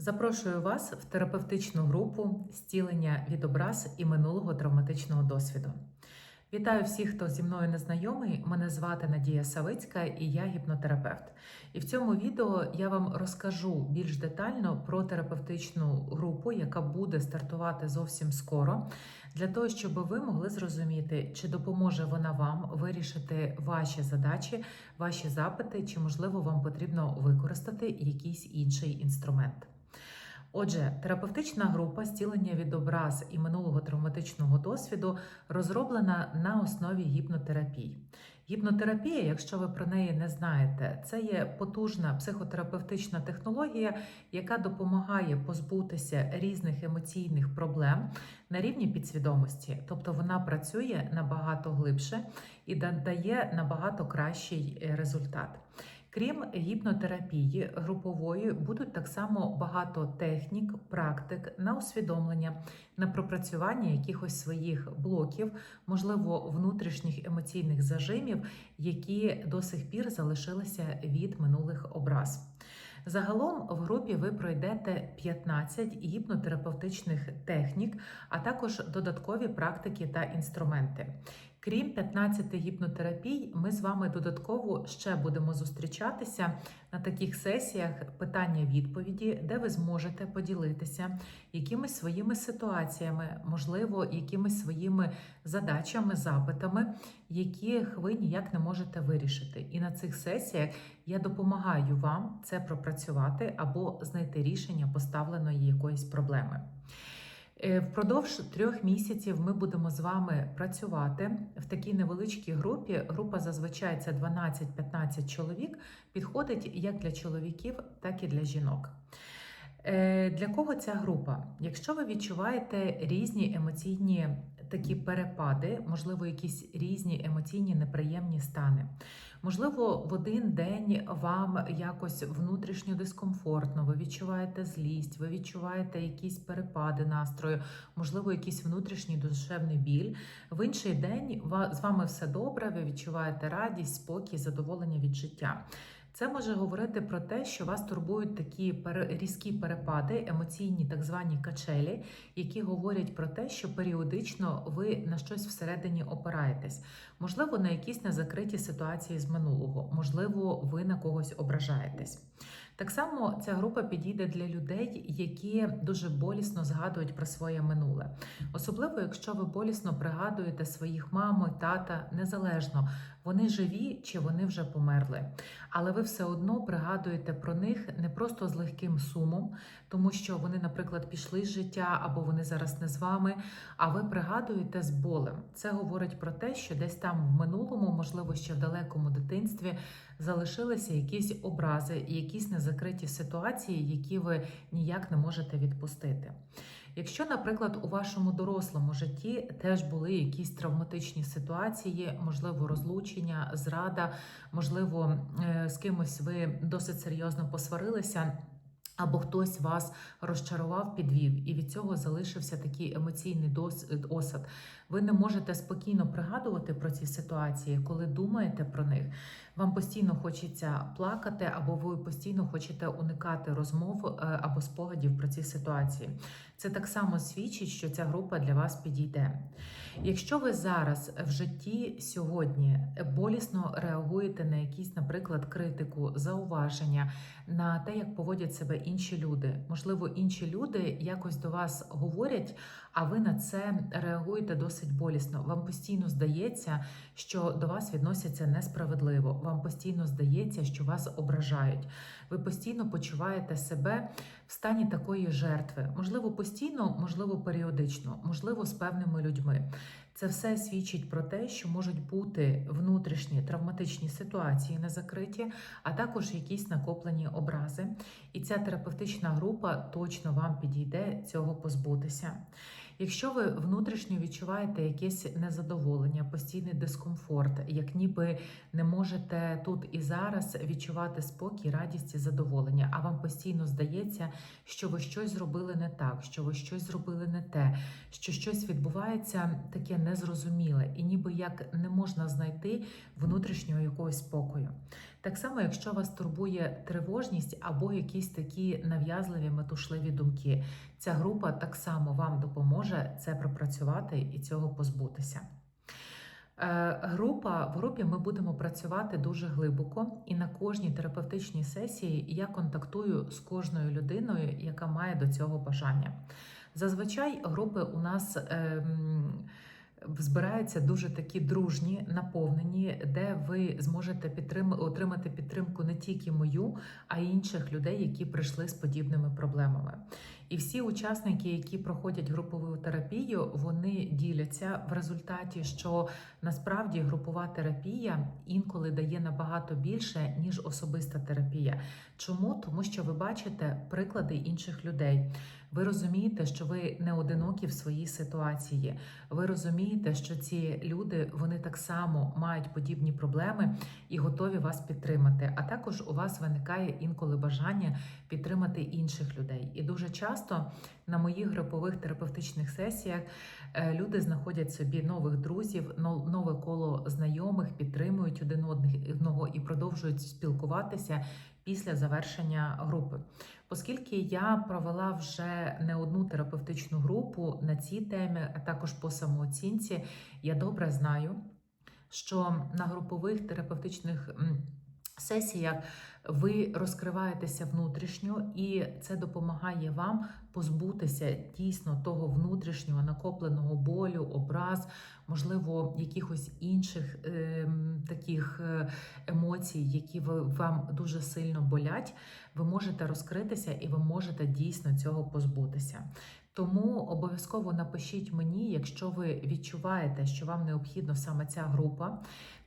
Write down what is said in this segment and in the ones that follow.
Запрошую вас в терапевтичну групу зцілення від образ і минулого травматичного досвіду. Вітаю всіх, хто зі мною не знайомий. Мене звати Надія Савицька і я гіпнотерапевт. І в цьому відео я вам розкажу більш детально про терапевтичну групу, яка буде стартувати зовсім скоро, для того, щоб ви могли зрозуміти, чи допоможе вона вам вирішити ваші задачі, ваші запити, чи можливо вам потрібно використати якийсь інший інструмент. Отже, терапевтична група зцілення від образ і минулого травматичного досвіду розроблена на основі гіпнотерапії. Гіпнотерапія, якщо ви про неї не знаєте, це є потужна психотерапевтична технологія, яка допомагає позбутися різних емоційних проблем на рівні підсвідомості, тобто вона працює набагато глибше і дає набагато кращий е, результат. Крім гіпнотерапії групової, будуть так само багато технік, практик на усвідомлення, на пропрацювання якихось своїх блоків, можливо, внутрішніх емоційних зажимів, які до сих пір залишилися від минулих образ. Загалом в групі ви пройдете 15 гіпнотерапевтичних технік, а також додаткові практики та інструменти. Крім 15 гіпнотерапій, ми з вами додатково ще будемо зустрічатися на таких сесіях питання-відповіді, де ви зможете поділитися якимись своїми ситуаціями, можливо, якимись своїми задачами, запитами, яких ви ніяк не можете вирішити. І на цих сесіях я допомагаю вам це пропрацювати або знайти рішення поставленої якоїсь проблеми. Е, Впродовж трьох місяців ми будемо з вами працювати в такій невеличкій групі. Група зазвичай це 12-15 чоловік. Підходить як для чоловіків, так і для жінок. Е, Для кого ця група? Якщо ви відчуваєте різні емоційні такі перепади, можливо, якісь різні емоційні неприємні стани. Можливо, в один день вам якось внутрішньо дискомфортно, ви відчуваєте злість, ви відчуваєте якісь перепади настрою, можливо, якийсь внутрішній душевний біль. В інший день з вами все добре, ви відчуваєте радість, спокій, задоволення від життя. Це може говорити про те, що вас турбують такі різкі перепади, емоційні так звані качелі, які говорять про те, що періодично ви на щось всередині опираєтесь. Можливо, на якісь незакриті ситуації з минулого, можливо, ви на когось ображаєтесь. Так само ця група підійде для людей, які дуже болісно згадують про своє минуле. Особливо, якщо ви болісно пригадуєте своїх маму, тата, незалежно, вони живі чи вони вже померли. Але ви все одно пригадуєте про них не просто з легким сумом, тому що вони, наприклад, пішли з життя або вони зараз не з вами. А ви пригадуєте з болем. Це говорить про те, що десь там в минулому, можливо, ще в далекому дитинстві залишилися якісь образи, якісь незакриті ситуації, які ви ніяк не можете відпустити. Якщо, наприклад, у вашому дорослому житті теж були якісь травматичні ситуації, можливо, розлучення, зрада, можливо, е, з кимось ви досить серйозно посварилися. Або хтось вас розчарував, підвів, і від цього залишився такий емоційний осад. Ви не можете спокійно пригадувати про ці ситуації, коли думаєте про них. Вам постійно хочеться плакати, або ви постійно хочете уникати розмов е, або спогадів про ці ситуації. Це так само свідчить, що ця група для вас підійде. Якщо ви зараз в житті сьогодні болісно реагуєте на якісь, наприклад, критику, зауваження, на те, як поводять себе інші люди, можливо, інші люди якось до вас говорять, а ви на це реагуєте досить болісно. Вам постійно здається, що до вас відносяться несправедливо. Вам постійно здається, що вас ображають. Ви постійно почуваєте себе в стані такої жертви. Можливо, постійно, можливо, періодично, можливо, з певними людьми. Це все свідчить про те, що можуть бути внутрішні травматичні ситуації не закриті, а також якісь накоплені образи. І ця терапевтична група точно вам підійде цього позбутися. Якщо ви внутрішньо відчуваєте якесь незадоволення, постійний дискомфорт, як ніби не можете тут і зараз відчувати спокій, радість і задоволення, а вам постійно здається, що ви щось зробили не так, що ви щось зробили не те, що щось відбувається таке незрозуміле, і ніби як не можна знайти внутрішнього якогось спокою. Так само, якщо вас турбує тривожність або якісь такі нав'язливі метушливі думки, ця група так само вам допоможе це пропрацювати і цього позбутися. Е, Група в групі ми будемо працювати дуже глибоко, і на кожній терапевтичній сесії я контактую з кожною людиною, яка має до цього бажання. Зазвичай групи у нас ем, збираються дуже такі дружні, наповнені, де ви зможете підтрим... отримати підтримку не тільки мою, а й інших людей, які прийшли з подібними проблемами. І всі учасники, які проходять групову терапію, вони діляться в результаті, що насправді групова терапія інколи дає набагато більше, ніж особиста терапія. Чому? Тому що ви бачите приклади інших людей. Ви розумієте, що ви не одинокі в своїй ситуації. Ви розумієте, що ці люди вони так само мають подібні проблеми і готові вас підтримати. А також у вас виникає інколи бажання підтримати інших людей. І дуже часто на моїх групових терапевтичних сесіях е, люди знаходять собі нових друзів, нове коло знайомих, підтримують один одного і продовжують спілкуватися після завершення групи. Оскільки я провела вже не одну терапевтичну групу на ці теми, а також по самооцінці, я добре знаю, що на групових терапевтичних сесіях ви розкриваєтеся внутрішньо, і це допомагає вам позбутися дійсно того внутрішнього накопленого болю, образ, можливо, якихось інших ем, таких е, емоцій, які ви, вам дуже сильно болять. Ви можете розкритися і ви можете дійсно цього позбутися. Тому обов'язково напишіть мені, якщо ви відчуваєте, що вам необхідна саме ця група.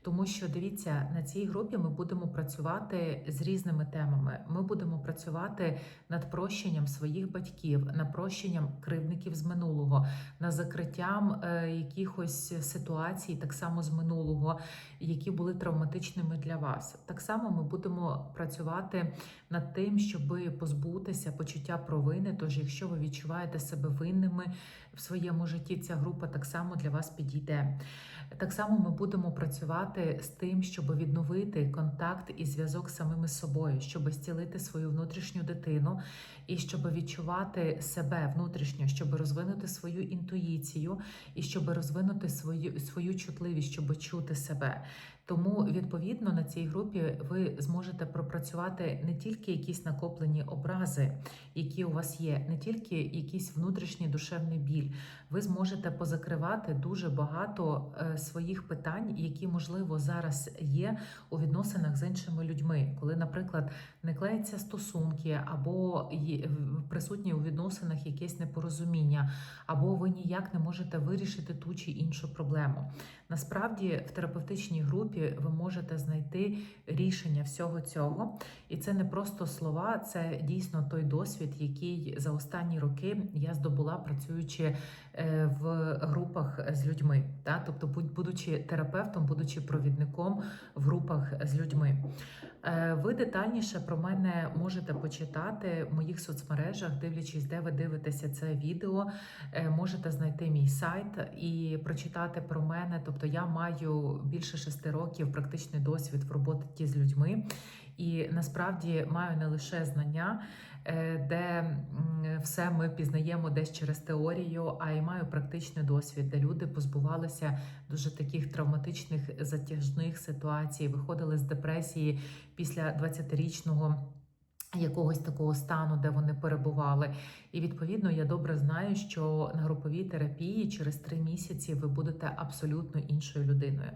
Тому що дивіться, на цій групі ми будемо працювати з різними темами. Ми будемо працювати над прощенням своїх батьків, над прощенням кривдників з минулого, над закриттям е, якихось ситуацій, так само з минулого, які були травматичними для вас. Так само ми будемо працювати над тим, щоб позбутися почуття провини. Тож, якщо ви відчуваєте себе винними в своєму житті, ця група так само для вас підійде. Так само ми будемо працювати з тим, щоб відновити контакт і зв'язок з самими собою, щоб зцілити свою внутрішню дитину і щоб відчувати себе внутрішньо, щоб розвинути свою інтуїцію і щоб розвинути свою, свою чутливість, щоб чути себе. Тому, відповідно, на цій групі ви зможете пропрацювати не тільки якісь накоплені образи, які у вас є, не тільки якийсь внутрішній душевний біль. Ви зможете позакривати дуже багато е, своїх питань, які, можливо, зараз є у відносинах з іншими людьми, коли, наприклад, не клеяться стосунки, або є- присутні у відносинах якесь непорозуміння, або ви ніяк не можете вирішити ту чи іншу проблему. Насправді, в терапевтичній групі ви можете знайти рішення всього цього, і це не просто слова, це дійсно той досвід, який за останні роки я здобула, працюючи е, в групах з людьми. Та? Тобто, будучи терапевтом, будучи провідником в групах з людьми. Е, Ви детальніше про мене можете почитати в моїх соцмережах, дивлячись, де ви дивитеся це відео. Е, Можете знайти мій сайт і прочитати про мене. Тобто я маю більше шести років практичний досвід в роботі з людьми, і насправді маю не лише знання, е, де все ми пізнаємо десь через теорію, а й маю практичний досвід, де люди позбувалися дуже таких травматичних затяжних ситуацій, виходили з депресії після 20-річного. Якогось такого стану, де вони перебували, і відповідно я добре знаю, що на груповій терапії через три місяці ви будете абсолютно іншою людиною.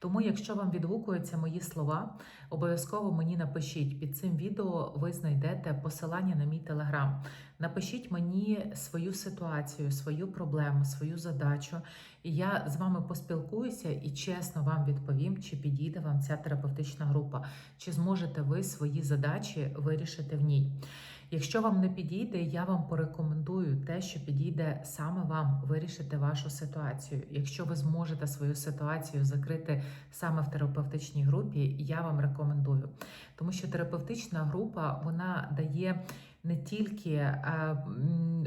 Тому, якщо вам відгукуються мої слова, обов'язково мені напишіть під цим відео. Ви знайдете посилання на мій телеграм. Напишіть мені свою ситуацію, свою проблему, свою задачу. І я з вами поспілкуюся і чесно вам відповім, чи підійде вам ця терапевтична група, чи зможете ви свої задачі вирішити в ній. Якщо вам не підійде, я вам порекомендую те, що підійде саме вам вирішити вашу ситуацію. Якщо ви зможете свою ситуацію закрити саме в терапевтичній групі, я вам рекомендую. Тому що терапевтична група вона дає не тільки е,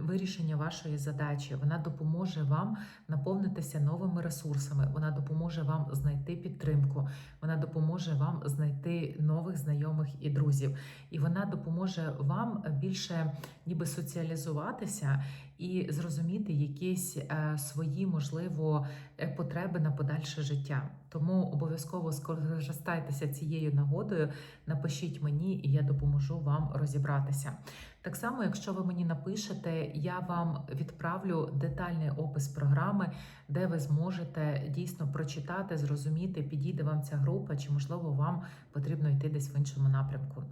вирішення вашої задачі, вона допоможе вам наповнитися новими ресурсами, вона допоможе вам знайти підтримку, вона допоможе вам знайти нових знайомих і друзів, і вона допоможе вам більше ніби соціалізуватися і зрозуміти якісь е, свої, можливо, е, потреби на подальше життя. Тому обов'язково скористайтеся цією нагодою, напишіть мені, і я допоможу вам розібратися. Так само, якщо ви мені напишете, я вам відправлю детальний опис програми, де ви зможете дійсно прочитати, зрозуміти, підійде вам ця група, чи можливо вам потрібно йти десь в іншому напрямку.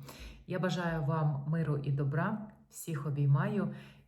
Я бажаю вам миру і добра, всіх обіймаю